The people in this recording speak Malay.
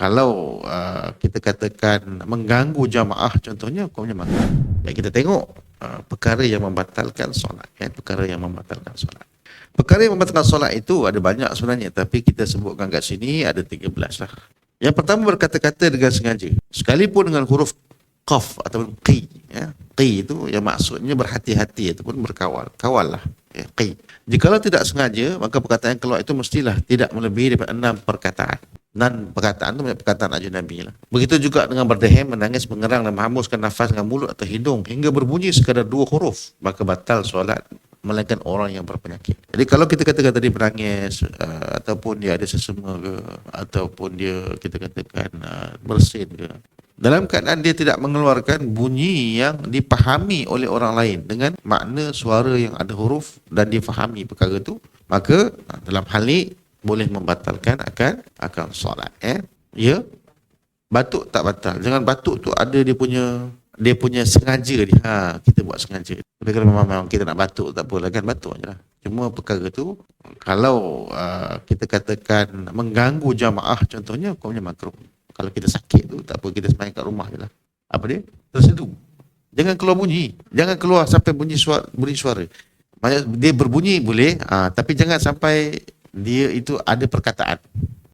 kalau uh, kita katakan mengganggu jamaah contohnya hukumnya makruh. Ya kita tengok uh, perkara yang membatalkan solat ya perkara yang membatalkan solat. Perkara yang membatalkan solat itu ada banyak sebenarnya tapi kita sebutkan kat sini ada 13 lah. Yang pertama berkata-kata dengan sengaja. Sekalipun dengan huruf qaf ataupun qi ya. Qi itu yang maksudnya berhati-hati ataupun berkawal. Kawal lah. Ya, qi. Jikalau tidak sengaja maka perkataan yang keluar itu mestilah tidak melebihi daripada enam perkataan. Dan perkataan itu banyak perkataan ajnabi lah. Begitu juga dengan berdehem, menangis, mengerang dan menghembuskan nafas dengan mulut atau hidung hingga berbunyi sekadar dua huruf maka batal solat melainkan orang yang berpenyakit. Jadi kalau kita katakan tadi menangis uh, ataupun dia ada sesama ke ataupun dia kita katakan uh, bersin ke dalam keadaan dia tidak mengeluarkan bunyi yang dipahami oleh orang lain dengan makna suara yang ada huruf dan difahami perkara itu maka uh, dalam hal ini boleh membatalkan akan akan solat eh? Ya? Batuk tak batal. Jangan batuk tu ada dia punya dia punya sengaja dia. Ha kita buat sengaja. Tapi kalau memang, memang kita nak batuk tak apalah kan? Batuk je lah. Cuma perkara tu kalau uh, kita katakan mengganggu jamaah contohnya hukumnya makruh. Kalau kita sakit tu tak apa kita semain kat rumah je lah. Apa dia? Terseduh jangan keluar bunyi. Jangan keluar sampai bunyi suara bunyi suara. Dia berbunyi boleh uh, tapi jangan sampai dia itu ada perkataan